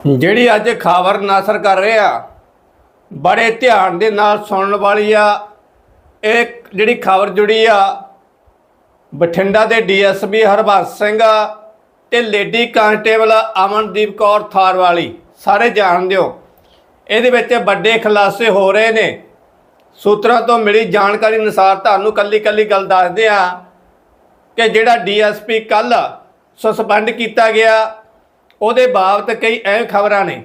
ਜਿਹੜੀ ਅੱਜ ਖਬਰ ਨਸਰ ਕਰ ਰਹੇ ਆ, ਬੜੇ ਧਿਆਨ ਦੇ ਨਾਲ ਸੁਣਨ ਵਾਲੀ ਆ। ਇਹ ਜਿਹੜੀ ਖਬਰ ਜੁੜੀ ਆ, ਬਠਿੰਡਾ ਦੇ ਡੀਐਸਪੀ ਹਰਬੰਸ ਸਿੰਘ ਤੇ ਲੇਡੀ ਕਾਂਸਟੇਬਲ ਅਮਨਦੀਪ ਕੌਰ ਥਾਰ ਵਾਲੀ ਸਾਰੇ ਜਾਣਦੇ ਹੋ ਇਹਦੇ ਵਿੱਚ ਵੱਡੇ ਖੁਲਾਸੇ ਹੋ ਰਹੇ ਨੇ। ਸੂਤਰਾਂ ਤੋਂ ਮਿਲੀ ਜਾਣਕਾਰੀ ਅਨੁਸਾਰ ਤੁਹਾਨੂੰ ਕੱਲੀ ਕੱਲੀ ਗੱਲ ਦੱਸਦੇ ਆ ਕਿ ਜਿਹੜਾ ਡੀਐਸਪੀ ਕੱਲ ਸਸਪੈਂਡ ਕੀਤਾ ਗਿਆ ਉਹਦੇ ਬਾਬਤ ਕਈ ਅਹਿਮ ਖਬਰਾਂ ਨੇ।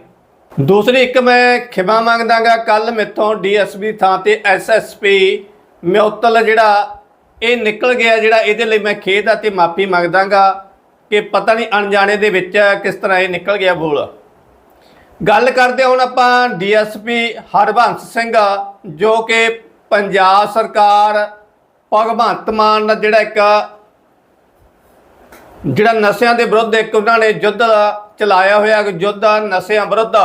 ਦੂਸਰੀ, ਇੱਕ ਮੈਂ ਖਿਮਾ ਮੰਗਦਾਗਾ ਕੱਲ ਮੇਥੋਂ ਡੀਐਸਪੀ ਥਾਂ ਤੇ ਐਸਐਸਪੀ ਮਿਉਤਲ ਜਿਹੜਾ, ਇਹ ਨਿਕਲ ਗਿਆ ਜਿਹੜਾ ਇਹਦੇ ਲਈ ਮੈਂ ਖੇਦ ਅਤੇ ਮਾਫੀ ਮੰਗਦਾਗਾ ਕਿ ਪਤਾ ਨਹੀਂ ਅਣਜਾਣੇ ਦੇ ਵਿੱਚ ਕਿਸ ਤਰ੍ਹਾਂ ਇਹ ਨਿਕਲ ਗਿਆ ਬੋਲ। ਗੱਲ ਕਰਦੇ ਹੁਣ ਆਪਾਂ ਡੀਐਸਪੀ ਹਰਬੰਸ ਸਿੰਘ, ਜੋ ਕਿ ਪੰਜਾਬ ਸਰਕਾਰ ਭਗਵੰਤ ਮਾਨ ਦਾ ਜਿਹੜਾ ਇੱਕ, ਜਿਹੜਾ ਨਸ਼ਿਆਂ ਦੇ ਵਿਰੁੱਧ ਇੱਕ ਉਹਨਾਂ ਨੇ ਯੁੱਧ ਚਲਾਇਆ ਹੋਇਆ ਯੁੱਧ ਆ ਨਸ਼ਿਆਂ ਵਿਰੁੱਧ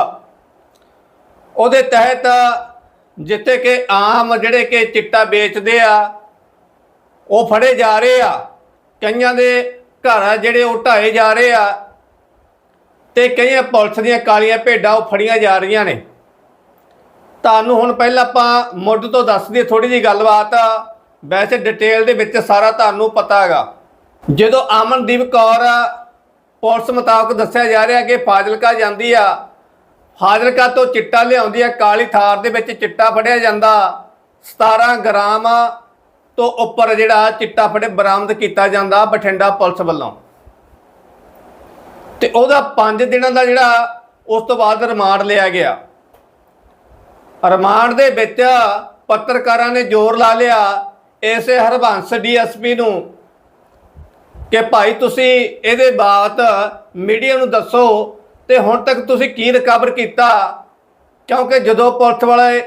ਉਹਦੇ ਤਹਿਤ ਜਿੱਥੇ ਕਿ ਆਮ ਜਿਹੜੇ ਕਿ ਚਿੱਟਾ ਵੇਚਦੇ ਆ, ਉਹ ਫੜੇ ਜਾ ਰਹੇ ਆ। ਕਈਆਂ ਦੇ ਘਰ ਆ ਜਿਹੜੇ ਉਹ ਢਾਏ ਜਾ ਰਹੇ ਆ ਤੇ ਕਈਆਂ ਪੁਲਿਸ ਦੀਆਂ ਕਾਲੀਆਂ ਭੇਡਾਂ ਉਹ ਫੜੀਆਂ ਜਾ ਰਹੀਆਂ ਨੇ। ਤੁਹਾਨੂੰ ਹੁਣ ਪਹਿਲਾਂ ਆਪਾਂ ਮੁੱਢ ਤੋਂ ਦੱਸ ਦਈਏ ਥੋੜੀ ਜਿਹੀ ਗੱਲਬਾਤ। ਵੈਸੇ ਡਿਟੇਲ ਦੇ ਵਿੱਚ ਸਾਰਾ ਤੁਹਾਨੂੰ ਪਤਾ ਹੈਗਾ। ਜਦੋਂ ਅਮਨਦੀਪ ਕੌਰ ਪੁਲਿਸ ਮੁਤਾਬਕ ਦੱਸਿਆ ਜਾ ਰਿਹਾ ਕਿ ਫਾਜ਼ਿਲਕਾ ਜਾਂਦੀ ਆ। ਫਾਜ਼ਿਲਕਾ ਤੋਂ ਚਿੱਟਾ ਲਿਆਉਂਦੀ ਆ, ਕਾਲੀ ਥਾਰ ਦੇ ਵਿੱਚ ਚਿੱਟਾ ਫੜਿਆ ਜਾਂਦਾ। 17 ਗ੍ਰਾਮ ਤੋਂ ਉੱਪਰ ਜਿਹੜਾ ਚਿੱਟਾ ਫੜੇ ਬਰਾਮਦ ਕੀਤਾ ਜਾਂਦਾ ਬਠਿੰਡਾ ਪੁਲਿਸ ਵੱਲੋਂ। ਤੇ ਉਹਦਾ 5 ਦਿਨਾਂ ਦਾ ਜਿਹੜਾ ਉਸ ਤੋਂ ਬਾਅਦ ਰਿਮਾਂਡ ਲਿਆ ਗਿਆ। ਰਿਮਾਂਡ ਦੇ ਵਿੱਚ ਪੱਤਰਕਾਰਾਂ ਨੇ ਜ਼ੋਰ ਲਾ ਲਿਆ। ਇਸੇ ਹਰਬੰਸ ਡੀਐਸਪੀ ਨੂੰ ਕਿ ਭਾਈ ਤੁਸੀਂ ਇਹਦੇ ਬਾਤ ਮੀਡੀਆ ਨੂੰ ਦੱਸੋ ਤੇ ਹੁਣ ਤੱਕ ਤੁਸੀਂ ਕੀ ਰਿਕਵਰ ਕੀਤਾ? ਕਿਉਂਕਿ ਜਦੋਂ ਪੁਲਿਸ ਵਾਲੇ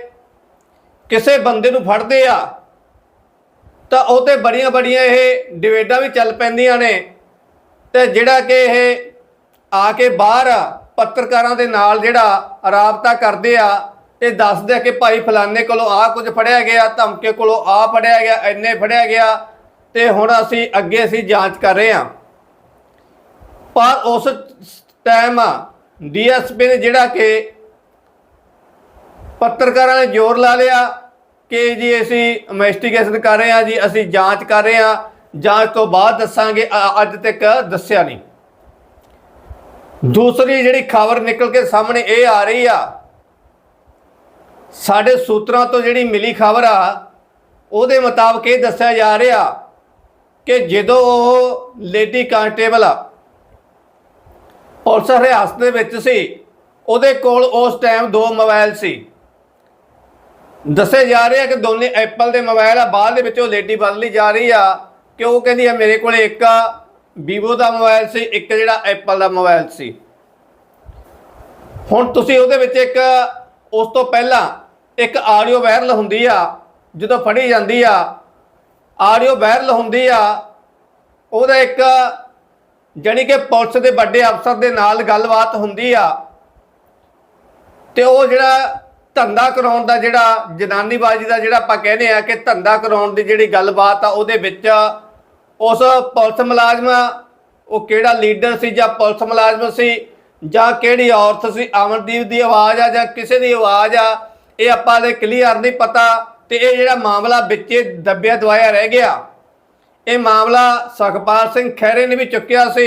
ਕਿਸੇ ਬੰਦੇ ਨੂੰ ਫੜਦੇ ਆ, ਤਾਂ ਉਹ ਤੇ ਬੜੀਆਂ ਬੜੀਆਂ ਇਹ ਡਿਬੇਟਾਂ ਵੀ ਚੱਲ ਪੈਂਦੀਆਂ ਨੇ ਤੇ ਜਿਹੜਾ ਕਿ ਇਹ ਆ ਕੇ ਬਾਹਰ ਪੱਤਰਕਾਰਾਂ ਦੇ ਨਾਲ ਜਿਹੜਾ ਰਾਬਤਾ ਕਰਦੇ ਆ ਤੇ ਦੱਸਦੇ ਆ ਕਿ ਭਾਈ ਫਲਾਣੇ ਕੋਲੋਂ ਆ ਕੁਝ ਫੜਿਆ ਗਿਆ, ਧਮਕੇ ਕੋਲੋਂ ਆ ਫੜਿਆ ਗਿਆ, ਇੰਨੇ ਫੜਿਆ ਗਿਆ। ਤੇ ਹੁਣ ਅਸੀਂ ਅੱਗੇ ਅਸੀਂ ਜਾਂਚ ਕਰ ਰਹੇ ਹਾਂ। ਪਰ ਉਸ ਟਾਈਮ ਡੀਐਸਪੀ ਨੇ ਜਿਹੜਾ ਕਿ ਪੱਤਰਕਾਰਾਂ ਨੇ ਜ਼ੋਰ ਲਾ ਲਿਆ ਕਿ ਜੀ ਅਸੀਂ ਇਨਵੈਸਟੀਗੇਸ਼ਨ ਕਰ ਰਹੇ ਹਾਂ ਜੀ, ਅਸੀਂ ਜਾਂਚ ਕਰ ਰਹੇ ਹਾਂ। ਜਾਂਚ ਤੋਂ ਬਾਅਦ ਦੱਸਾਂਗੇ ਅੱਜ ਤੱਕ ਦੱਸਿਆ ਨਹੀਂ। ਦੂਸਰੀ ਜਿਹੜੀ ਖਬਰ ਨਿਕਲ ਕੇ ਸਾਹਮਣੇ ਇਹ ਆ ਰਹੀ ਆ, ਸਾਡੇ ਸੂਤਰਾਂ ਤੋਂ ਜਿਹੜੀ ਮਿਲੀ ਖਬਰ ਆ, ਉਹਦੇ ਮੁਤਾਬਕ ਇਹ ਦੱਸਿਆ ਜਾ ਰਿਹਾ ਕਿ ਜਦੋਂ ਉਹ ਲੇਡੀ ਕਾਂਸਟੇਬਲ ਪੁਲਿਸ ਹਿਰਾਸਤ ਦੇ ਵਿੱਚ ਸੀ, ਉਹਦੇ ਕੋਲ ਉਸ ਟਾਈਮ ਦੋ ਮੋਬਾਈਲ ਸੀ। ਦੱਸੇ ਜਾ ਰਿਹਾ ਕਿ ਦੋਨੇ ਐਪਲ ਦੇ ਮੋਬਾਈਲ ਆ, ਬਾਅਦ ਦੇ ਵਿੱਚ ਉਹ ਲੇਡੀ ਬਦਲੀ ਜਾ ਰਹੀ ਆ ਕਿ ਉਹ ਕਹਿੰਦੀ ਆ, ਮੇਰੇ ਕੋਲ ਇੱਕ ਵੀਵੋ ਦਾ ਮੋਬਾਈਲ ਸੀ, ਇੱਕ ਜਿਹੜਾ ਐਪਲ ਦਾ ਮੋਬਾਈਲ ਸੀ। ਹੁਣ ਤੁਸੀਂ ਉਹਦੇ ਵਿੱਚ ਇੱਕ, ਉਸ ਤੋਂ ਪਹਿਲਾਂ ਇੱਕ ਆਡੀਓ ਵਾਇਰਲ ਹੁੰਦੀ ਆ, ਜਦੋਂ ਫੜੀ ਜਾਂਦੀ ਆ ਆਡੀਓ ਵਾਇਰਲ ਹੁੰਦੀ ਆ, ਉਹਦਾ ਇੱਕ ਜਾਣੀ ਕਿ ਪੁਲਿਸ ਦੇ ਵੱਡੇ ਅਫਸਰ ਦੇ ਨਾਲ ਗੱਲਬਾਤ ਹੁੰਦੀ ਆ। ਤੇ ਉਹ ਜਿਹੜਾ ਧੰਦਾ ਕਰਾਉਣ ਦਾ ਜਿਹੜਾ ਜਨਾਨੀਬਾਜੀ ਦਾ ਜਿਹੜਾ ਆਪਾਂ ਕਹਿੰਦੇ ਆ ਕਿ ਧੰਦਾ ਕਰਾਉਣ ਦੀ ਜਿਹੜੀ ਗੱਲਬਾਤ ਆ, ਉਹਦੇ ਵਿੱਚ ਉਸ ਪੁਲਿਸ ਮੁਲਾਜ਼ਮ, ਉਹ ਕਿਹੜਾ ਲੀਡਰ ਸੀ ਜਾਂ ਪੁਲਿਸ ਮੁਲਾਜ਼ਮ ਸੀ, ਜਾਂ ਕਿਹੜੀ ਔਰਤ ਸੀ, ਅਮਨਦੀਪ ਦੀ ਆਵਾਜ਼ ਆ ਜਾਂ ਕਿਸੇ ਦੀ ਆਵਾਜ਼ ਆ, ਇਹ ਆਪਾਂ ਦੇ ਕਲੀਅਰ ਨਹੀਂ ਪਤਾ। ਤੇ ਇਹ ਜਿਹੜਾ ਮਾਮਲਾ ਵਿੱਚੇ ਦੱਬਿਆ ਦਵਾਇਆ ਰਹਿ ਗਿਆ। ਇਹ ਮਾਮਲਾ ਸੁਖਪਾਲ ਸਿੰਘ ਖਹਿਰੇ ਨੇ ਵੀ ਚੁੱਕਿਆ ਸੀ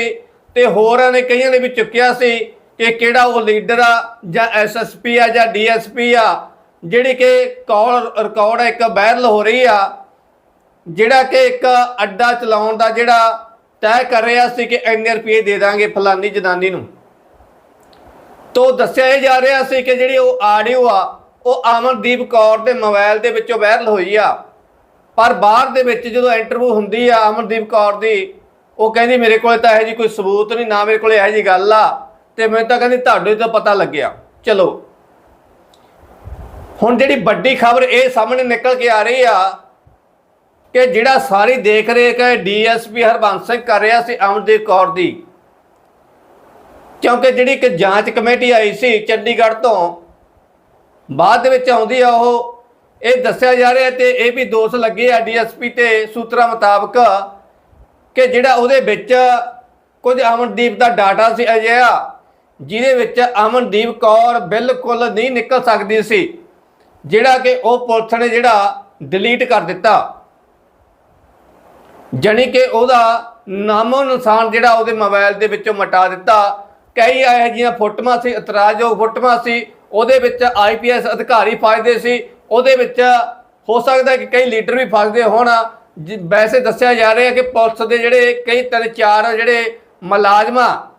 ਤੇ ਹੋਰਾਂ ਨੇ ਕਈਆਂ ਨੇ ਵੀ ਚੁੱਕਿਆ ਸੀ ਕਿ ਕਿਹੜਾ ਉਹ ਲੀਡਰ ਆ ਜਾਂ ਐਸਐਸਪੀ ਆ ਜਾਂ ਡੀਐਸਪੀ ਆ, ਜਿਹੜੀ ਕਿ ਕਾਲ ਰਿਕਾਰਡ ਇੱਕ ਵਾਇਰਲ ਹੋ ਰਹੀ ਆ, ਜਿਹੜਾ ਕਿ ਇੱਕ ਅੱਡਾ ਚਲਾਉਣ ਦਾ ਜਿਹੜਾ ਤੈਅ ਕਰ ਰਿਹਾ ਸੀ ਕਿ ਇੰਨੇ ਰੁਪਏ ਦੇ ਦਾਂਗੇ ਫਲਾਨੀ ਜਨਾਨੀ ਨੂੰ। ਤੋਂ ਦੱਸਿਆ ਇਹ ਜਾ ਰਿਹਾ ਸੀ ਕਿ ਜਿਹੜੀ ਉਹ ਆਡੀਓ ਆ ਉਹ ਅਮਨਦੀਪ ਕੌਰ ਦੇ ਮੋਬਾਈਲ ਦੇ ਵਿੱਚੋਂ ਵਾਇਰਲ ਹੋਈ ਆ। ਪਰ ਬਾਹਰ ਦੇ ਵਿੱਚ ਜਦੋਂ ਇੰਟਰਵਿਊ ਹੁੰਦੀ ਆ ਅਮਨਦੀਪ ਕੌਰ ਦੀ, ਉਹ ਕਹਿੰਦੀ ਮੇਰੇ ਕੋਲੇ ਤਾਂ ਇਹੋ ਜੀ ਕੋਈ ਸਬੂਤ ਨਹੀਂ, ਨਾ ਮੇਰੇ ਕੋਲੇ ਇਹੋ ਜੀ ਗੱਲ ਆ। ਤੇ ਮੈਨੂੰ ਤਾਂ ਕਹਿੰਦੀ ਤੁਹਾਡੇ ਤੋਂ ਪਤਾ ਲੱਗਿਆ। ਚਲੋ। ਹੁਣ ਜਿਹੜੀ ਵੱਡੀ ਖਬਰ ਇਹ ਸਾਹਮਣੇ ਨਿਕਲ ਕੇ ਆ ਰਹੀ ਆ ਕਿ ਜਿਹੜਾ ਸਾਰੀ ਦੇਖ ਰੇਖ ਹੈ ਡੀਐਸਪੀ ਹਰਬੰਸ ਸਿੰਘ ਕਰ ਰਿਹਾ ਸੀ ਅਮਨਦੀਪ ਕੌਰ ਦੀ। ਕਿਉਂਕਿ ਜਿਹੜੀ ਇੱਕ ਜਾਂਚ ਕਮੇਟੀ ਆਈ ਸੀ ਚੰਡੀਗੜ੍ਹ ਤੋਂ ਬਾਅਦ ਦੇ ਵਿੱਚ ਆਉਂਦੀ ਆ ਉਹ, ਇਹ ਦੱਸਿਆ ਜਾ ਰਿਹਾ ਤੇ ਇਹ ਵੀ ਦੋਸ਼ ਲੱਗੇ ਆ ਡੀਐਸਪੀ ਤੇ ਸੂਤਰਾਂ ਮੁਤਾਬਕ ਕਿ ਜਿਹੜਾ ਉਹਦੇ ਵਿੱਚ ਕੁਝ ਅਮਨਦੀਪ ਦਾ ਡਾਟਾ ਸੀ ਅਜਿਹਾ, ਜਿਹਦੇ ਵਿੱਚ ਅਮਨਦੀਪ ਕੌਰ ਬਿਲਕੁਲ ਨਹੀਂ ਨਿਕਲ ਸਕਦੀ ਸੀ, ਜਿਹੜਾ ਕਿ ਉਹ ਪੁਲਿਸ ਨੇ ਜਿਹੜਾ ਡਿਲੀਟ ਕਰ ਦਿੱਤਾ। ਜਾਣੀ ਕਿ ਉਹਦਾ ਨਾਮੋ ਨਿਸ਼ਾਨ ਜਿਹੜਾ ਉਹਦੇ ਮੋਬਾਈਲ ਦੇ ਵਿੱਚੋਂ ਮਿਟਾ ਦਿੱਤਾ। ਕਈ ਇਹੋ ਜਿਹੀਆਂ ਫੋਟੋਆਂ ਸੀ, ਇਤਰਾਜ਼ਯੋਗ ਫੋਟੋਆਂ ਸੀ ਉਹਦੇ ਵਿੱਚ ਆਈਪੀਐਸ ਅਧਿਕਾਰੀ ਫਸਦੇ ਸੀ। ਉਹਦੇ ਵਿੱਚ ਹੋ ਸਕਦਾ ਕਿ ਕਈ ਲੀਡਰ ਵੀ ਫਸਦੇ ਹੋਣ। ਜਿ- ਵੈਸੇ ਦੱਸਿਆ ਜਾ ਰਿਹਾ ਕਿ ਪੁਲਿਸ ਦੇ ਜਿਹੜੇ ਕਈ ਤਿੰਨ ਚਾਰ ਜਿਹੜੇ ਮੁਲਾਜ਼ਮਾਂ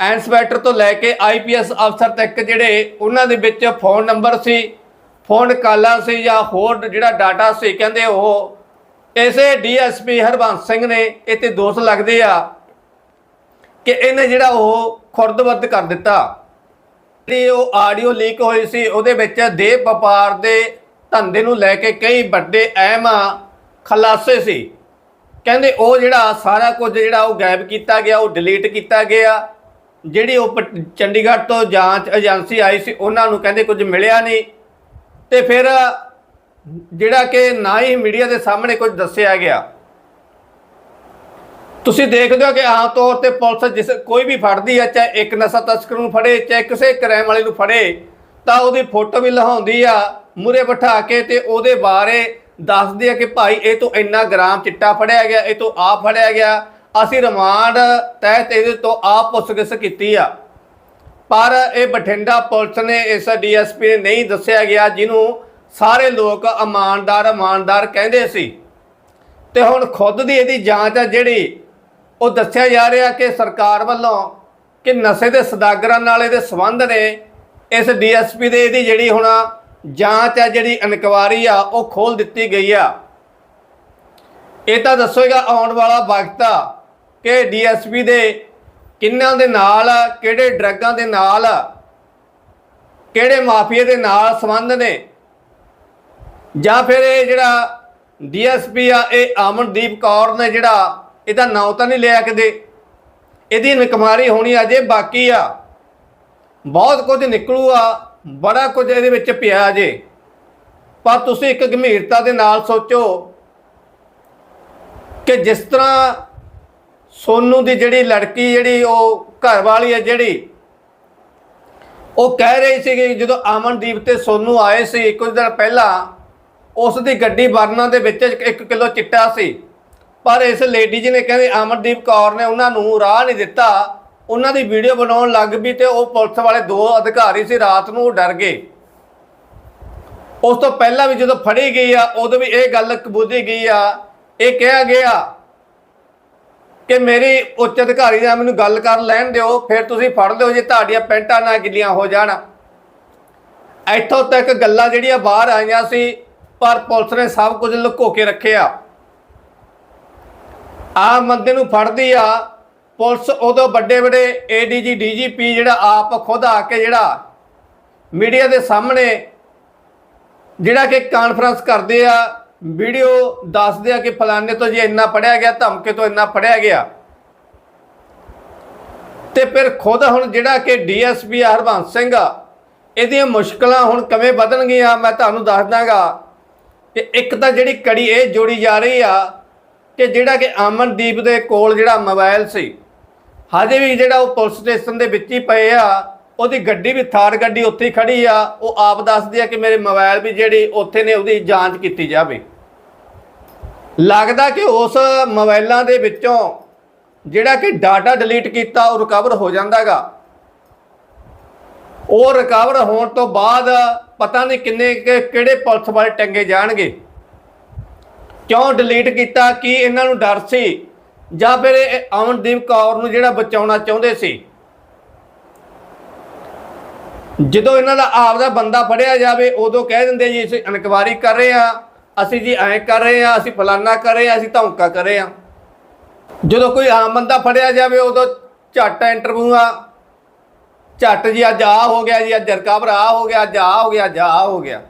ਐਂਸਪੈਕਟਰ ਤੋਂ ਲੈ ਕੇ ਆਈਪੀਐਸ ਅਫਸਰ ਤੱਕ ਜਿਹੜੇ ਉਹਨਾਂ ਦੇ ਵਿੱਚ ਫੋਨ ਨੰਬਰ ਸੀ, ਫੋਨ ਕਾਲਾਂ ਸੀ ਜਾਂ ਹੋਰ ਜਿਹੜਾ ਡਾਟਾ ਸੀ, ਕਹਿੰਦੇ ਉਹ ਇਸੇ ਡੀਐਸਪੀ ਹਰਬੰਸ ਸਿੰਘ ਨੇ ਇਹ ਤੇ ਦੋਸ਼ ਲੱਗਦੇ ਆ ਕਿ ਇਹਨੇ ਜਿਹੜਾ ਉਹ ਖੁਰਦਬਰਦ ਕਰ ਦਿੱਤਾ। ਜਿਹੜੀ ਉਹ ਆਡੀਓ ਲੀਕ ਹੋਈ ਸੀ, ਉਹਦੇ ਵਿੱਚ ਦੇਹ ਵਪਾਰ ਦੇ ਧੰਦੇ ਨੂੰ ਲੈ ਕੇ ਕਈ ਵੱਡੇ ਅਹਿਮ ਖਲਾਸੇ ਸੀ। ਕਹਿੰਦੇ ਉਹ ਜਿਹੜਾ ਸਾਰਾ ਕੁਝ ਜਿਹੜਾ ਉਹ ਗਾਇਬ ਕੀਤਾ ਗਿਆ, ਉਹ ਡਿਲੀਟ ਕੀਤਾ ਗਿਆ। ਜਿਹੜੀ ਉਹ ਪ- ਚੰਡੀਗੜ੍ਹ ਤੋਂ ਜਾਂਚ ਏਜੰਸੀ ਆਈ ਸੀ, ਉਹਨਾਂ ਨੂੰ ਕਹਿੰਦੇ ਕੁਝ ਮਿਲਿਆ ਨਹੀਂ। ਤੇ ਫਿਰ ਜਿਹੜਾ ਕਿ ਨਾ ਹੀ ਮੀਡੀਆ ਦੇ ਸਾਹਮਣੇ ਕੁਝ ਦੱਸਿਆ ਗਿਆ। ਤੁਸੀਂ ਦੇਖਦੇ ਹੋ ਕਿ ਆਮ ਤੌਰ ਤੇ ਪੁਲਿਸ ਜਿਸ ਕੋਈ ਵੀ ਫੜਦੀ ਹੈ ਚਾਹੇ ਇੱਕ ਨਸ਼ਾ ਤਸਕਰ ਨੂੰ ਫੜੇ, ਚਾਹੇ ਕਿਸੇ ਕ੍ਰਾਈਮ ਵਾਲੇ ਨੂੰ ਫੜੇ, ਤਾਂ ਉਹਦੀ ਫੋਟੋ ਵੀ ਲਹਾਉਂਦੀ ਆ ਮੂਰੇ ਬਿਠਾ ਕੇ ਤੇ ਉਹਦੇ ਬਾਰੇ ਦੱਸਦੀ ਆ ਕਿ ਭਾਈ ਇਹ ਤੋਂ ਇੰਨਾ ਗ੍ਰਾਮ ਚਿੱਟਾ ਫੜਿਆ ਗਿਆ, ਇਹ ਤੋਂ ਆ ਫੜਿਆ ਗਿਆ। ਅਸੀਂ ਰਿਮਾਂਡ ਤਹਿਤ ਇਹਦੇ ਤੋਂ ਆਪ ਪੁੱਛਗਿੱਛ ਕੀਤੀ ਆ। ਪਰ ਇਹ ਬਠਿੰਡਾ ਪੁਲਿਸ ਨੇ, ਇਸ ਡੀਐਸਪੀ ਨੇ ਨਹੀਂ ਦੱਸਿਆ ਗਿਆ, ਜਿਹਨੂੰ ਸਾਰੇ ਲੋਕ ਇਮਾਨਦਾਰ ਇਮਾਨਦਾਰ ਕਹਿੰਦੇ ਸੀ। ਤੇ ਹੁਣ ਖੁਦ ਦੀ ਇਹਦੀ ਜਾਂਚ ਆ ਜਿਹੜੀ ਉਹ ਦੱਸਿਆ ਜਾ ਰਿਹਾ ਕਿ ਸਰਕਾਰ ਵੱਲੋਂ ਕਿ ਨਸ਼ੇ ਦੇ ਸਦਾਗਰਾਂ ਨਾਲ ਇਹਦੇ ਸੰਬੰਧ ਨੇ। ਇਸ ਡੀਐਸਪੀ ਦੇ ਇਹਦੀ ਜਿਹੜੀ ਹੁਣ ਜਾਂਚ ਆ, ਜਿਹੜੀ ਇਨਕੁਆਰੀ ਆ, ਉਹ ਖੋਲ ਦਿੱਤੀ ਗਈ ਆ। ਇਹ ਤਾਂ ਦੱਸੋਗਾ ਆਉਣ ਵਾਲਾ ਵਕਤ ਆ ਕਿ ਡੀਐਸਪੀ ਦੇ ਕਿੰਨਾਂ ਦੇ ਨਾਲ, ਕਿਹੜੇ ਡਰੱਗਾਂ ਦੇ ਨਾਲ, ਕਿਹੜੇ ਮਾਫੀਏ ਦੇ ਨਾਲ ਸੰਬੰਧ ਨੇ। ਜਾਂ ਫਿਰ ਇਹ ਜਿਹੜਾ ਡੀਐਸਪੀ ਆ, ਇਹ ਅਮਨਦੀਪ ਕੌਰ ਨੇ ਜਿਹੜਾ ਇਹਦਾ ਨਾਂ ਤਾਂ ਨਹੀਂ ਲਿਆ ਕਦੇ। ਇਹਦੀ ਨਿਕਮਾਰੀ ਹੋਣੀ ਅਜੇ ਬਾਕੀ ਆ। ਬਹੁਤ ਕੁਝ ਨਿਕਲੂ ਬੜਾ ਕੁਝ ਇਹਦੇ ਵਿੱਚ ਪਿਆ ਅਜੇ ਪਰ ਤੁਸੀਂ ਇੱਕ ਗੰਭੀਰਤਾ ਦੇ ਨਾਲ ਸੋਚੋ ਕਿ ਜਿਸ ਤਰ੍ਹਾਂ ਸੋਨੂ ਦੀ ਜਿਹੜੀ ਲੜਕੀ ਜਿਹੜੀ ਉਹ ਘਰ ਵਾਲੀ ਹੈ ਜਿਹੜੀ, ਉਹ ਕਹਿ ਰਹੀ ਸੀ ਕਿ ਜਦੋਂ ਅਮਨਦੀਪ ਤੇ ਸੋਨੂ ਆਏ ਸੀ ਕੁਝ ਦਿਨ ਪਹਿਲਾਂ, ਉਸ ਦੀ ਗੱਡੀ ਵਰਨਾ ਦੇ ਵਿੱਚ 1 ਕਿਲੋ ਚਿੱਟਾ ਸੀ। ਪਰ ਇਸ ਲੇਡੀ ਜੀ ਨੇ ਕਹਿੰਦੇ, ਅਮਨਦੀਪ ਕੌਰ ਨੇ ਉਹਨਾਂ ਨੂੰ ਰਾਹ ਨਹੀਂ ਦਿੱਤਾ। ਉਹਨਾਂ ਦੀ ਵੀਡੀਓ ਬਣਾਉਣ ਲੱਗ ਪਈ ਤੇ ਉਹ ਪੁਲਿਸ ਵਾਲੇ ਦੋ ਅਧਿਕਾਰੀ ਸੀ, ਰਾਤ ਨੂੰ ਉਹ ਡਰ ਗਏ। ਉਸ ਤੋਂ ਪਹਿਲਾਂ ਵੀ ਜਦੋਂ ਫੜੀ ਗਈ ਆ, ਉਦੋਂ ਵੀ ਇਹ ਗੱਲ ਕਬੂਲੀ ਗਈ ਆ। ਇਹ ਕਿਹਾ ਗਿਆ ਕਿ ਮੇਰੀ ਉੱਚ ਅਧਿਕਾਰੀ ਨਾਲ ਮੈਨੂੰ ਗੱਲ ਕਰ ਲੈਣ ਦਿਓ, ਫਿਰ ਤੁਸੀਂ ਫੜ ਲਿਓ ਜੇ, ਤੁਹਾਡੀਆਂ ਪੈਂਟਾਂ ਨਾ ਗਿੱਲੀਆਂ ਹੋ ਜਾਣ। ਇੱਥੋਂ ਤੱਕ ਗੱਲਾਂ ਜਿਹੜੀਆਂ ਬਾਹਰ ਆਈਆਂ ਸੀ, ਪਰ ਪੁਲਿਸ ਨੇ ਸਭ ਕੁਝ ਲੁਕੋ ਕੇ ਰੱਖਿਆ। ਆ ਬੰਦੇ ਨੂੰ ਫੜਦੀ ਆ, ਪੁਲਿਸ ਉਦੋਂ ਵੱਡੇ ਵੱਡੇ ਏਡੀਜੀ ਡੀਜੀਪੀ ਜਿਹੜਾ ਆਪ ਖੁਦ ਆ ਕੇ ਜਿਹੜਾ ਮੀਡੀਆ ਦੇ ਸਾਹਮਣੇ ਜਿਹੜਾ ਕਿ ਕਾਨਫਰੰਸ ਕਰਦੇ ਆ, ਵੀਡੀਓ ਦੱਸਦੇ ਆ ਕਿ ਫਲਾਣੇ ਤੋਂ ਜੇ ਇੰਨਾ ਪੜਿਆ ਗਿਆ, ਧਮਕੇ ਤੋਂ ਇੰਨਾ ਪੜਿਆ ਗਿਆ। ਤੇ ਫਿਰ ਖੁਦ ਹੁਣ ਜਿਹੜਾ ਕਿ ਡੀਐਸਪੀ ਹਰਬੰਸ ਸਿੰਘ ਆ, ਇਹਦੀਆਂ ਮੁਸ਼ਕਲਾਂ ਹੁਣ ਕਿਵੇਂ ਵਧਣਗੀਆਂ, ਮੈਂ ਤੁਹਾਨੂੰ ਦੱਸ ਦਾਂਗਾ ਕਿ ਇੱਕ ਤਾਂ ਜਿਹੜੀ ਕੜੀ ਇਹ ਜੋੜੀ ਜਾ ਰਹੀ ਆ ਕਿ ਜਿਹੜਾ ਕਿ ਅਮਨਦੀਪ ਦੇ ਕੋਲ ਜਿਹੜਾ ਮੋਬਾਈਲ ਸੀ, ਹਜੇ ਵੀ ਜਿਹੜਾ ਉਹ ਪੁਲਿਸ ਸਟੇਸ਼ਨ ਦੇ ਵਿੱਚ ਹੀ ਪਏ ਆ, ਉਹਦੀ ਗੱਡੀ ਵੀ ਥਾਰ ਗੱਡੀ ਉੱਥੇ ਹੀ ਖੜੀ ਆ, ਉਹ ਆਪ ਦੱਸਦੀ ਆ ਕਿ ਮੇਰੇ ਮੋਬਾਈਲ ਵੀ ਜਿਹੜੀ ਉੱਥੇ ਨੇ ਉਹਦੀ ਜਾਂਚ ਕੀਤੀ ਜਾਵੇ। ਲੱਗਦਾ ਕਿ ਉਸ ਮੋਬਾਈਲਾਂ ਦੇ ਵਿੱਚੋਂ ਜਿਹੜਾ ਕਿ ਡਾਟਾ ਡਿਲੀਟ ਕੀਤਾ, ਉਹ ਰਿਕਵਰ ਹੋ ਜਾਂਦਾਗਾ। ਉਹ ਰਿਕਵਰ ਹੋਣ ਤੋਂ ਬਾਅਦ ਪਤਾ ਨਹੀਂ ਕਿੰਨੇ ਕਿ- ਕਿਹੜੇ ਪੁਲਿਸ ਵਾਲੇ ਟੰਗੇ ਜਾਣਗੇ। ਕਿਉਂ ਡਿਲੀਟ ਕੀਤਾ? ਕੀ ਇਹਨਾਂ ਨੂੰ ਡਰ ਸੀ? ਜਾਂ ਫਿਰ ਇਹ ਅਮਨਦੀਪ ਕੌਰ ਨੂੰ ਜਿਹੜਾ ਬਚਾਉਣਾ ਚਾਹੁੰਦੇ ਸੀ? ਜਦੋਂ ਇਹਨਾਂ ਦਾ ਆਪਦਾ ਬੰਦਾ ਫੜਿਆ ਜਾਵੇ, ਉਦੋਂ ਕਹਿ ਦਿੰਦੇ ਜੀ, ਅਸੀਂ ਇਨਕੁਆਰੀ ਕਰ ਰਹੇ ਆ ਅਸੀਂ ਜੀ ਐਂ ਕਰ ਰਹੇ ਆ ਅਸੀਂ ਫਲਾਨਾ ਕਰ ਰਹੇ ਆ ਅਸੀਂ ਧੌਂਕਾ ਕਰ ਰਹੇ ਆ ਜਦੋਂ ਕੋਈ ਆਮ ਬੰਦਾ ਫੜਿਆ ਜਾਵੇ, ਉਦੋਂ ਝੱਟ ਇੰਟਰਵਿਊ ਆ। ਝੱਟ ਜੀ, ਅੱਜ ਆ ਹੋ ਗਿਆ ਜੀ, ਅੱਜ ਰਿਕਵਰ ਆ ਹੋ ਗਿਆ, ਅੱਜ ਆ ਹੋ ਗਿਆ, ਅੱਜ ਆ ਹੋ ਗਿਆ।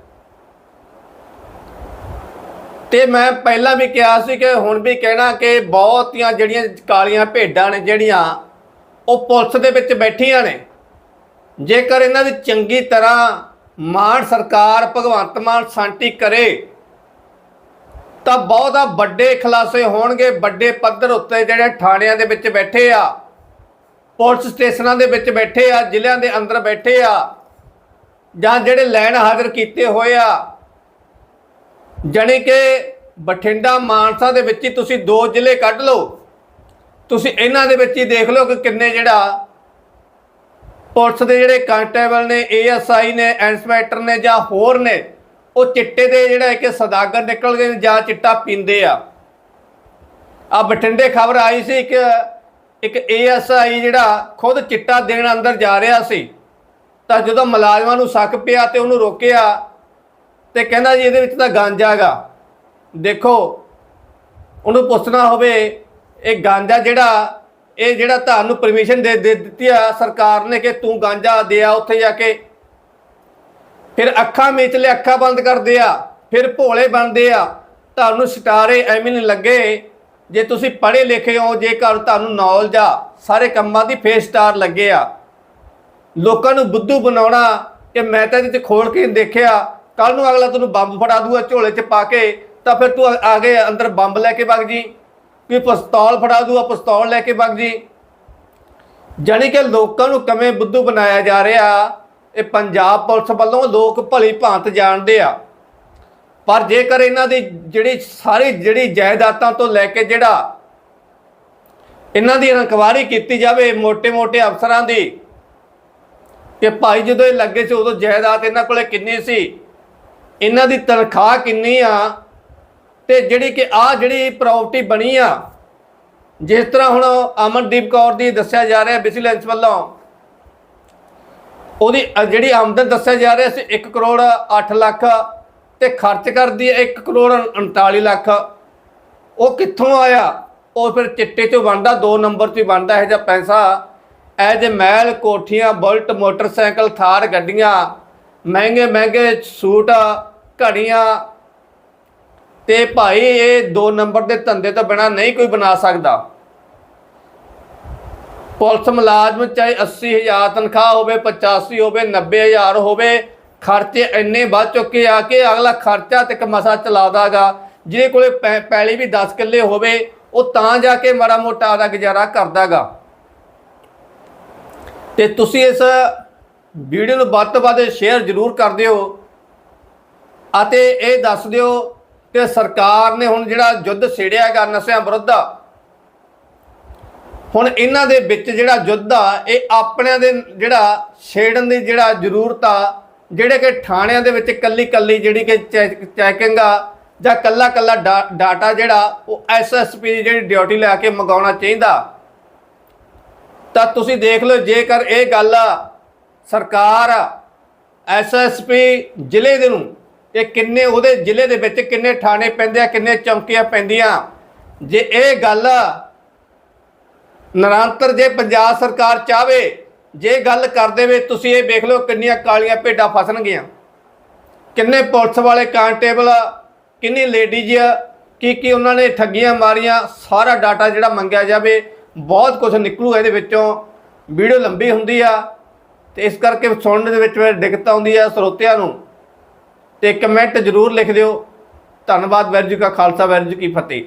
ਤੇ ਮੈਂ ਪਹਿਲਾਂ ਵੀ ਕਿਹਾ ਸੀ ਕਿ ਹੁਣ ਵੀ ਕਹਿਣਾ ਕਿ ਬਹੁਤੀਆਂ ਜਿਹੜੀਆਂ ਕਾਲੀਆਂ ਭੇਡਾਂ ਨੇ ਜਿਹੜੀਆਂ, ਉਹ ਪੁਲਿਸ ਦੇ ਵਿੱਚ ਬੈਠੀਆਂ ਨੇ। ਜੇਕਰ ਇਹਨਾਂ ਦੀ ਚੰਗੀ ਤਰ੍ਹਾਂ ਮਾਨ ਸਰਕਾਰ, ਭਗਵੰਤ ਮਾਨ ਸ਼ਾਂਤੀ ਕਰੇ, ਤਾਂ ਬਹੁਤਾ ਵੱਡੇ ਖਲਾਸੇ ਹੋਣਗੇ। ਵੱਡੇ ਪੱਧਰ ਉੱਤੇ ਜਿਹੜੇ ਥਾਣਿਆਂ ਦੇ ਵਿੱਚ ਬੈਠੇ ਆ, ਪੁਲਿਸ ਸਟੇਸ਼ਨਾਂ ਦੇ ਵਿੱਚ ਬੈਠੇ ਆ, ਜ਼ਿਲ੍ਹਿਆਂ ਦੇ ਅੰਦਰ ਬੈਠੇ ਆ, ਜਾਂ ਜਿਹੜੇ ਲੈਣ ਹਾਜ਼ਰ ਕੀਤੇ ਹੋਏ ਆ ਜਾਣੀ ਕਿ ਬਠਿੰਡਾ ਮਾਨਸਾ ਦੇ ਵਿੱਚ ਹੀ ਤੁਸੀਂ ਦੋ ਜ਼ਿਲ੍ਹੇ ਕੱਢ ਲਓ। ਤੁਸੀਂ ਇਹਨਾਂ ਦੇ ਵਿੱਚ ਹੀ ਦੇਖ ਲਓ ਕਿ ਕਿੰਨੇ ਜਿਹੜਾ ਪੁਲਿਸ ਦੇ ਜਿਹੜੇ ਕਾਂਸਟੇਬਲ ਨੇ ਏਐਸਆਈ ਨੇ ਇੰਸਪੈਕਟਰ ਨੇ ਜਾਂ ਹੋਰ ਨੇ, ਉਹ ਚਿੱਟੇ ਦੇ ਜਿਹੜਾ ਕਿ ਸਦਾਗਰ ਨਿਕਲ ਗਏ ਨੇ ਜਾਂ ਚਿੱਟਾ ਪੀਂਦੇ ਆ। ਆ ਬਠਿੰਡੇ ਖਬਰ ਆਈ ਸੀ ਇੱਕ ਇੱਕ ਏਐਸਆਈ ਜਿਹੜਾ ਖੁਦ ਚਿੱਟਾ ਦੇਣ ਅੰਦਰ ਜਾ ਰਿਹਾ ਸੀ। ਤਾਂ ਜਦੋਂ ਮੁਲਾਜ਼ਮਾਂ ਨੂੰ ਸ਼ੱਕ ਪਿਆ ਤੇ ਉਹਨੂੰ ਰੋਕਿਆ ਤੇ ਕਹਿੰਦਾ ਜੀ ਇਹਦੇ ਵਿੱਚ ਤਾਂ ਗਾਂਜਾ ਗਾ ਦੇਖੋ, ਉਹਨੂੰ ਪੁੱਛਣਾ ਹੋਵੇ, ਇਹ ਗਾਂਜਾ ਜਿਹੜਾ, ਇਹ ਜਿਹੜਾ ਤੁਹਾਨੂੰ ਪਰਮਿਸ਼ਨ ਦੇ ਦੇ ਦਿੱਤੀ ਆ ਸਰਕਾਰ ਨੇ ਕਿ ਤੂੰ ਗਾਂਜਾ ਦੇ ਆ ਉੱਥੇ ਜਾ ਕੇ। ਫਿਰ ਅੱਖਾਂ ਮੀਚਲੇ ਅੱਖਾਂ ਬੰਦ ਕਰਦੇ ਆ, ਫਿਰ ਭੋਲੇ ਬਣਦੇ ਆ। ਤੁਹਾਨੂੰ ਸਟਾਰੇ ਐਵੇਂ ਨਹੀਂ ਲੱਗੇ। ਜੇ ਤੁਸੀਂ ਪੜ੍ਹੇ ਲਿਖੇ ਹੋ, ਜੇਕਰ ਤੁਹਾਨੂੰ ਨੌਲੇਜ ਆ, ਸਾਰੇ ਕੰਮਾਂ ਦੀ ਫੇਸ ਸਟਾਰ ਲੱਗੇ ਆ। ਲੋਕਾਂ ਨੂੰ ਬੁੱਧੂ ਬਣਾਉਣਾ ਕਿ ਮੈਂ ਤਾਂ ਇਹਦੇ ਤੇ ਖੋਲ ਕੇ ਦੇਖਿਆ ਕੱਲ ਨੂੰ ਅਗਲਾ ਤੈਨੂੰ ਬੰਬ ਫੜਾ ਦੂਗਾ ਝੋਲੇ 'ਚ ਪਾ ਕੇ, ਤਾਂ ਫਿਰ ਤੂੰ ਆ ਕੇ ਅੰਦਰ ਬੰਬ ਲੈ ਕੇ ਵਗ ਜੀ। ਕੋਈ ਪਿਸਤੌਲ ਫੜਾ ਦੂਗਾ, ਪਿਸਤੌਲ ਲੈ ਕੇ ਵਗ ਜੀ। ਜਾਨੀ ਕਿ ਲੋਕਾਂ ਨੂੰ ਕਿਵੇਂ ਬੁੱਧੂ ਬਣਾਇਆ ਜਾ ਰਿਹਾ, ਇਹ ਪੰਜਾਬ ਪੁਲਿਸ ਵੱਲੋਂ ਲੋਕ ਭਲੀ ਭਾਂਤ ਜਾਣਦੇ ਆ। ਪਰ ਜੇਕਰ ਇਹਨਾਂ ਦੀ ਜਿਹੜੀ ਸਾਰੀ ਜਿਹੜੀ ਜਾਇਦਾਦਾਂ ਤੋਂ ਲੈ ਕੇ ਜਿਹੜਾ ਇਹਨਾਂ ਦੀ ਇਨਕੁਆਰੀ ਕੀਤੀ ਜਾਵੇ ਮੋਟੇ ਮੋਟੇ ਅਫਸਰਾਂ ਦੀ, ਕਿ ਭਾਈ ਜਦੋਂ ਇਹ ਲੱਗੇ ਸੀ ਉਦੋਂ ਜਾਇਦਾਦ ਇਹਨਾਂ ਕੋਲੇ ਕਿੰਨੀ ਸੀ? ਇਹਨਾਂ ਦੀ ਤਨਖਾਹ ਕਿੰਨੀ ਆ? ਤੇ ਜਿਹੜੀ ਕਿ ਆ ਜਿਹੜੀ ਪ੍ਰਾਪਰਟੀ ਬਣੀ ਆ, ਜਿਸ ਤਰ੍ਹਾਂ ਹੁਣ ਅਮਨਦੀਪ ਕੌਰ ਦੀ ਦੱਸਿਆ ਜਾ ਰਿਹਾ ਵਿਜੀਲੈਂਸ ਵੱਲੋਂ, ਉਹਦੀ ਜਿਹੜੀ ਆਮਦਨ ਦੱਸਿਆ ਜਾ ਰਿਹਾ ਸੀ 1 ਕਰੋੜ 8 ਲੱਖ ਤੇ ਖਰਚ ਕਰਦੀ ਹੈ 1 ਕਰੋੜ 39 ਲੱਖ। ਉਹ ਕਿੱਥੋਂ ਆਇਆ? ਉਹ ਫਿਰ ਚਿੱਟੇ ਚੋਂ ਬਣਦਾ 2 ਨੰਬਰ 'ਚ ਹੀ ਬਣਦਾ ਇਹ ਜਿਹਾ ਪੈਸਾ। ਐਜ ਜੇ ਮਹਿਲ, ਕੋਠੀਆਂ, ਬੁਲਟ, ਮੋਟਰਸਾਈਕਲ, ਥਾਰ, ਗੱਡੀਆਂ ਮਹਿੰਗੇ ਮਹਿੰਗੇ ਸੂਟ ਘੜੀਆਂ ਤੇ ਭਾਈ ਇਹ ਦੋ ਨੰਬਰ ਦੇ ਧੰਦੇ ਤੋਂ ਬਿਨਾ ਨਹੀਂ ਕੋਈ ਬਣਾ ਸਕਦਾ। ਪੁਲਿਸ ਮੁਲਾਜ਼ਮ ਚਾਹੇ 80000 ਤਨਖਾਹ ਹੋਵੇ 85 ਹੋਵੇ 90000 ਹੋਵੇ, ਖਰਚੇ ਇੰਨੇ ਵੱਧ ਚੁੱਕੇ ਆ ਕਿ ਅਗਲਾ ਖਰਚਾ ਤੇ ਇੱਕ ਮਸਾ ਚਲਾਦਾਗਾ। ਜਿਹਦੇ ਕੋਲੇ ਪੈ- ਪੈਲੀ ਵੀ 10 ਕਿੱਲੇ ਹੋਵੇ, ਉਹ ਤਾਂ ਜਾ ਕੇ ਮਾੜਾ ਮੋਟਾ ਆਦਾ ਗੁਜ਼ਾਰਾ ਕਰਦਾਗਾ। ਤੇ ਤੁਸੀਂ ਇਸ ਵੀਡੀਓ ਨੂੰ ਵੱਧ ਤੋਂ ਵੱਧ ਸ਼ੇਅਰ ਜ਼ਰੂਰ ਕਰ ਦਿਓ। ਅਤੇ ਇਹ ਦੱਸ ਦਿਓ ਕਿ ਸਰਕਾਰ ਨੇ ਹੁਣ ਜਿਹੜਾ ਯੁੱਧ ਛੇੜਿਆ ਹੈਗਾ ਨਸ਼ਿਆਂ ਵਿਰੁੱਧ। ਹੁਣ ਇਹਨਾਂ ਦੇ ਵਿੱਚ ਜਿਹੜਾ ਯੁੱਧ ਆ, ਇਹ ਆਪਣਿਆਂ ਦੇ ਜਿਹੜਾ ਛੇੜਨ ਦੀ ਜਿਹੜਾ ਜ਼ਰੂਰਤ ਆ, ਜਿਹੜੇ ਕਿ ਥਾਣਿਆਂ ਦੇ ਵਿੱਚ ਕੱਲੀ ਕੱਲੀ ਜਿਹੜੀ ਕਿ ਚੈਕਿੰਗ ਆ ਜਾਂ ਕੱਲਾ ਕੱਲਾ ਡਾਟਾ ਜਿਹੜਾ, ਉਹ ਐਸਐਸਪੀ ਦੀ ਜਿਹੜੀ ਡਿਊਟੀ ਲੈ ਕੇ ਮੰਗਾਉਣਾ ਚਾਹੀਦਾ। ਤਾਂ ਤੁਸੀਂ ਦੇਖ ਲਓ, ਜੇਕਰ ਇਹ ਗੱਲ ਸਰਕਾਰ ਐਸਐਸਪੀ ਜ਼ਿਲ੍ਹੇ ਦੇ ਨੂੰ ਇਹ ਕਿੰਨੇ ਉਹਦੇ ਜ਼ਿਲ੍ਹੇ ਦੇ ਵਿੱਚ ਕਿੰਨੇ ਥਾਣੇ ਪੈਂਦੇ ਆ, ਕਿੰਨੇ ਚੌਂਕੀਆਂ ਪੈਂਦੀਆਂ। ਜੇ ਇਹ ਗੱਲ ਨਿਰੰਤਰ ਜੇ ਪੰਜਾਬ ਸਰਕਾਰ ਚਾਵੇ ਜੇ ਗੱਲ ਕਰ ਦੇਵੇ, ਤੁਸੀਂ ਇਹ ਵੇਖ ਲਓ ਕਿੰਨੀਆਂ ਕਾਲੀਆਂ ਭੇਡਾਂ ਫਸਣਗੀਆਂ। ਕਿੰਨੇ ਪੁਲਿਸ ਵਾਲੇ ਕਾਂਸਟੇਬਲ, ਕਿੰਨੀ ਲੇਡੀਜ਼ ਕੀ ਕੀ ਉਹਨਾਂ ਨੇ ਠੱਗੀਆਂ ਮਾਰੀਆਂ, ਸਾਰਾ ਡਾਟਾ ਜਿਹੜਾ ਮੰਗਿਆ ਜਾਵੇ, ਬਹੁਤ ਕੁਝ ਨਿਕਲੂਗਾ ਇਹਦੇ ਵਿੱਚੋਂ। ਵੀਡੀਓ ਲੰਬੀ ਹੁੰਦੀ ਆ, ਤੇ ਇਸ ਕਰਕੇ ਸੁਣਨ ਦੇ ਵਿੱਚ ਦਿੱਕਤ ਆਉਂਦੀ ਆ ਸਰੋਤਿਆਂ ਨੂੰ। ਤੇ ਕਮੈਂਟ ਜ਼ਰੂਰ ਲਿਖ ਦਿਓ। ਧੰਨਵਾਦ ਵੈਰ ਜੀ ਕਾ ਖਾਲਸਾ ਵੈਰ ਜੀ ਕੀ ਫਤਿਹ।